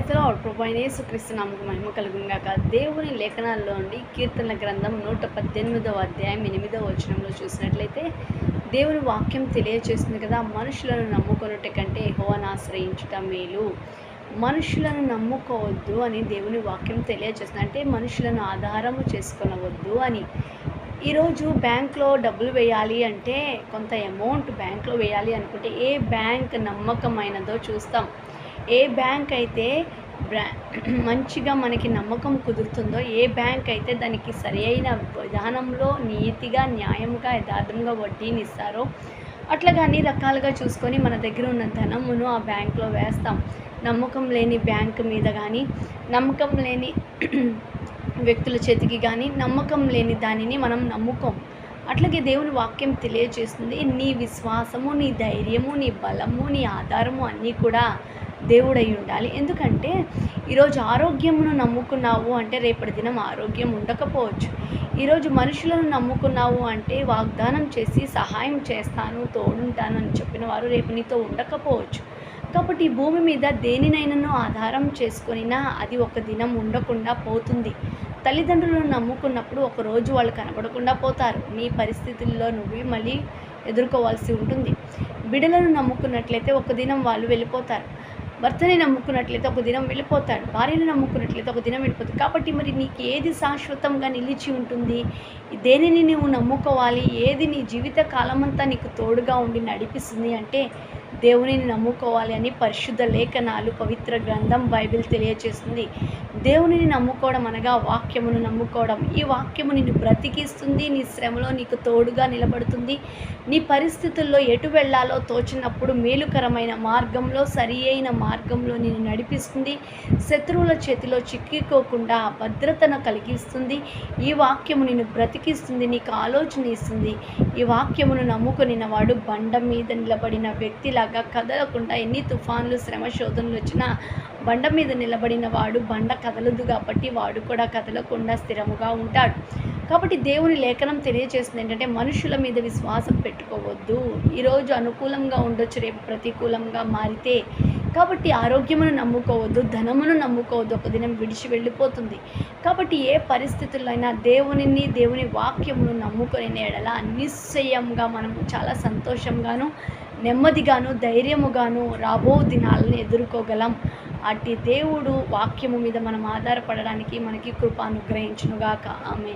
చేతిలో ప్రభు యేసుక్రీస్తు నామకు మహిమ కలుగుగాక దేవుని లేఖనాల్లో నుండి కీర్తనల గ్రంథం నూట పద్దెనిమిదవ అధ్యాయం ఎనిమిదవ వచనంలో చూసినట్లయితే దేవుని వాక్యం తెలియచేస్తుంది కదా మనుషులను నమ్ముకొనుట కంటే యెహోవాను ఆశ్రయించటం మేలు. మనుషులను నమ్ముకోవద్దు అని దేవుని వాక్యం తెలియజేస్తుంది అంటే మనుషులను ఆధారము చేసుకొనవద్దు అని. ఈరోజు బ్యాంక్లో డబ్బులు వేయాలి అంటే కొంత అమౌంట్ బ్యాంక్లో వేయాలి అనుకుంటే ఏ బ్యాంక్ నమ్మకమైనదో చూస్తాం. ఏ బ్యాంక్ అయితే బ్రా మంచిగా మనకి నమ్మకం కుదురుతుందో ఏ బ్యాంక్ అయితే దానికి సరి అయిన విధానంలో నీతిగా న్యాయంగా యథార్థంగా వడ్డీని ఇస్తారో అట్లాగా అన్ని రకాలుగా చూసుకొని మన దగ్గర ఉన్న ధనమును ఆ బ్యాంక్లో వేస్తాం. నమ్మకం లేని బ్యాంక్ మీద కానీ నమ్మకం లేని వ్యక్తుల చేతికి కానీ నమ్మకం లేని దానిని మనం నమ్ముకోం. అట్లాగే దేవుని వాక్యం తెలియజేస్తుంది నీ విశ్వాసము నీ ధైర్యము నీ బలము నీ ఆధారము అన్నీ కూడా దేవుడై ఉండాలి. ఎందుకంటే ఈరోజు ఆరోగ్యమును నమ్ముకున్నావు అంటే రేపటి దినం ఆరోగ్యం ఉండకపోవచ్చు. ఈరోజు మనుషులను నమ్ముకున్నావు అంటే వాగ్దానం చేసి సహాయం చేస్తాను తోడుంటాను అని చెప్పిన వారు రేపు నీతో ఉండకపోవచ్చు. కాబట్టి ఈ భూమి మీద దేనినైనాను ఆధారం చేసుకొనినా అది ఒక దినం ఉండకుండా పోతుంది. తల్లిదండ్రులను నమ్ముకున్నప్పుడు ఒకరోజు వాళ్ళు కనబడకుండా పోతారు. నీ పరిస్థితుల్లో నువ్వే మళ్ళీ ఎదుర్కోవాల్సి ఉంటుంది. బిడలను నమ్ముకున్నట్లయితే ఒక దినం వాళ్ళు వెళ్ళిపోతారు. భర్తని నమ్ముకున్నట్లయితే ఒక దినం వెళ్ళిపోతాడు భార్యను నమ్ముకున్నట్లయితే ఒక దినం వెళ్ళిపోతాడు. కాబట్టి మరి నీకు ఏది శాశ్వతంగా నిలిచి ఉంటుంది? దేనిని నువ్వు నమ్ముకోవాలి? ఏది నీ జీవిత కాలమంతా నీకు తోడుగా ఉండి నడిపిస్తుంది అంటే దేవునిని నమ్ముకోవాలి అని పరిశుద్ధ లేఖనాలు పవిత్ర గ్రంథం బైబిల్ తెలియచేస్తుంది. దేవునిని నమ్ముకోవడం అనగా వాక్యమును నమ్ముకోవడం. ఈ వాక్యము నిన్ను బ్రతికిస్తుంది నీ శ్రమలో నీకు తోడుగా నిలబడుతుంది. నీ పరిస్థితుల్లో ఎటు వెళ్ళాలో తోచినప్పుడు మేలుకరమైన మార్గంలో సరి అయిన మార్గంలో నిన్ను నడిపిస్తుంది. శత్రువుల చేతిలో చిక్కుకోకుండా భద్రతను కలిగిస్తుంది. ఈ వాక్యము నిన్ను బ్రతికిస్తుంది నీకు ఆలోచన ఇస్తుంది. ఈ వాక్యమును నమ్ముకొనినవాడు బండ మీద నిలబడిన వ్యక్తిలాగా కదలకుండా ఎన్ని తుఫాన్లు శ్రమ శోధనలు వచ్చినా బండ మీద నిలబడిన వాడు బండ కదలదు కాబట్టి వాడు కూడా కదలకుండా స్థిరముగా ఉంటాడు. కాబట్టి దేవుని లేఖనం తెలియజేస్తుంది ఏంటంటే మనుషుల మీద విశ్వాసం పెట్టుకోవద్దు. ఈరోజు అనుకూలంగా ఉండొచ్చు రేపు ప్రతికూలంగా మారితే. కాబట్టి ఆరోగ్యమును నమ్ముకోవద్దు ధనమును నమ్ముకోవద్దు. ఒక దినం విడిచి వెళ్ళిపోతుంది. కాబట్టి ఏ పరిస్థితుల్లో అయినా దేవునిని దేవుని వాక్యమును నమ్ముకొని నేడలా నిశ్చయంగా మనము చాలా సంతోషంగాను నెమ్మదిగాను ధైర్యముగాను రాబో దినాలను ఎదుర్కోగలం. అట్టి దేవుడు వాక్యము మీద మనం ఆధారపడడానికి మనకి కృప అనుగ్రహించునుగాక ఆమె